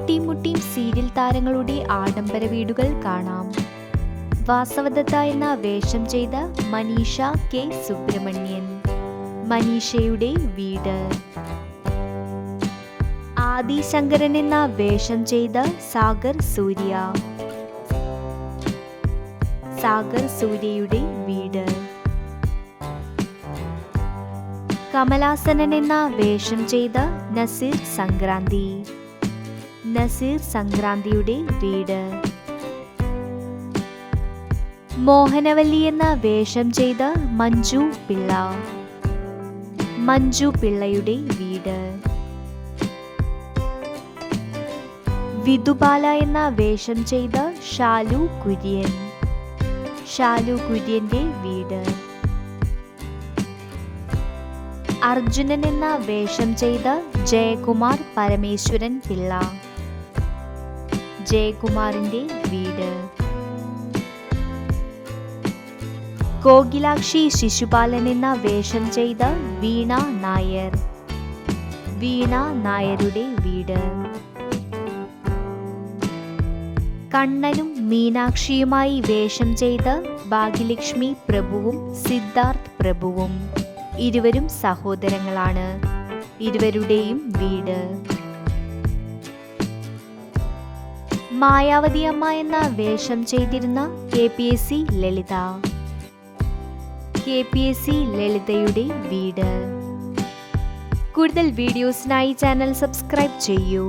തട്ടിയും മുട്ടിയും serial താരങ്ങളുടെ ആഡംബര വീടുകൾ കാണാം. വാസവദത്ത എന്ന വേഷം ചെയ്ത മനീഷ കെ. സുബ്രഹ്മണ്യൻ. മനീഷയുടെ വീട്. ആദി ശങ്കരൻ എന്ന വേഷം ചെയ്ത സാഗർ സൂര്യ. സാഗർ സൂര്യയുടെ വീട്. കമലാസനൻ എന്ന വേഷം ചെയ്ത നസീർ സംക്രാന്തി. നസീർ സംക്രാന്തിയുടെ വീട്. മോഹനവല്ലി എന്ന വേഷം ചെയ്ത മഞ്ജു പിള്ള. മഞ്ജു പിള്ളയുടെ വീട്. വിധുബാല എന്ന വേഷം ചെയ്ത ഷാലു കുര്യൻ. ഷാലു കുര്യന്റെ വീട്. അർജുനൻ എന്ന വേഷം ചെയ്ത ജയകുമാർ പരമേശ്വരൻ പിള്ള. ജയകുമാറിന്റെ വീട്. കോകിലാക്ഷി ശിശുപാലൻ എന്ന വേഷം ചെയ്ത വീണ നായർ. വീണ നായരുടെ വീട്. കണ്ണനും മീനാക്ഷിയുമായി വേഷം ചെയ്ത ഭാഗ്യലക്ഷ്മി പ്രഭുവും സിദ്ധാർത്ഥ് പ്രഭുവും. ഇരുവരും സഹോദരങ്ങളാണ്. ഇരുവരുടെയും വീട്. മായാവതി അമ്മ എന്ന വേഷം ചെയ്തിരുന്ന K P S C Lalitha. K P S C ലളിതയുടെ വീട്. കൂടുതൽ വീഡിയോസിനായി ചാനൽ സബ്സ്ക്രൈബ് ചെയ്യൂ.